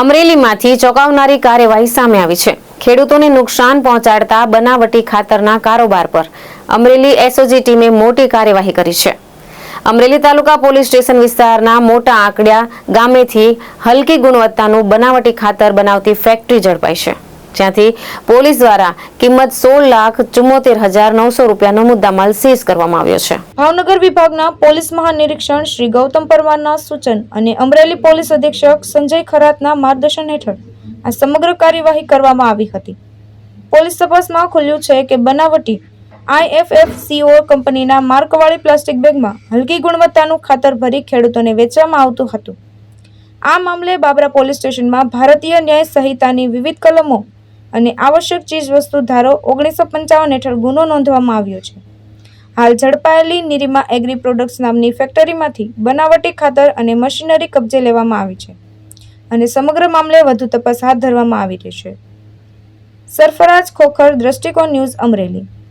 અમરેલીમાંથી ચોંકાવનારી કાર્યવાહી સામે આવી છે. ખેડૂતોને નુકસાન પહોંચાડતા બનાવટી ખાતરના કારોબાર પર અમરેલી એસઓજી ટીમે મોટી કાર્યવાહી કરી છે. અમરેલી તાલુકા પોલીસ સ્ટેશન વિસ્તારના મોટા આંકડિયા ગામેથી હલકી ગુણવત્તાનું બનાવટી ખાતર બનાવતી ફેક્ટરી ઝડપાઈ છે. જ્યાંથી પોલીસ દ્વારા કિંમત સોળ લાખ ચુમ્મોતેર હજાર નવસો રૂપિયાનો મુદ્દામાલ સીઝ કરવામાં આવ્યો છે. ભાવનગર વિભાગના પોલીસ મહાનિરીક્ષણ શ્રી ગૌતમ પરમારના સૂચન અને અમરેલી પોલીસ અધિક્ષક સંજય ખરાતના માર્ગદર્શન હેઠળ આ સમગ્ર કાર્યવાહી કરવામાં આવી હતી. પોલીસ તપાસમાં ખુલ્યું છે કે બનાવટી આઈએફએફસીઓ કંપનીના માર્કવાળી પ્લાસ્ટિક બેગમાં હલકી ગુણવત્તાનું ખાતર ભરી ખેડૂતોને વેચવામાં આવતું હતું. આ મામલે બાબરા પોલીસ સ્ટેશનમાં ભારતીય ન્યાય સંહિતાની વિવિધ કલમો અને આવશ્યક ચીજવસ્તુ ધારો ઓગણીસો પંચાવન હેઠળ ગુનો નોંધવામાં આવ્યો છે. હાલ ઝડપાયેલી નિરીમા એગ્રી પ્રોડક્ટ્સ નામની ફેક્ટરીમાંથી બનાવટી ખાતર અને મશીનરી કબજે લેવામાં આવી છે અને સમગ્ર મામલે વધુ તપાસ હાથ ધરવામાં આવી રહી છે. સરફરાજ ખોખર, દ્રષ્ટિકોણ ન્યૂઝ અમરેલી.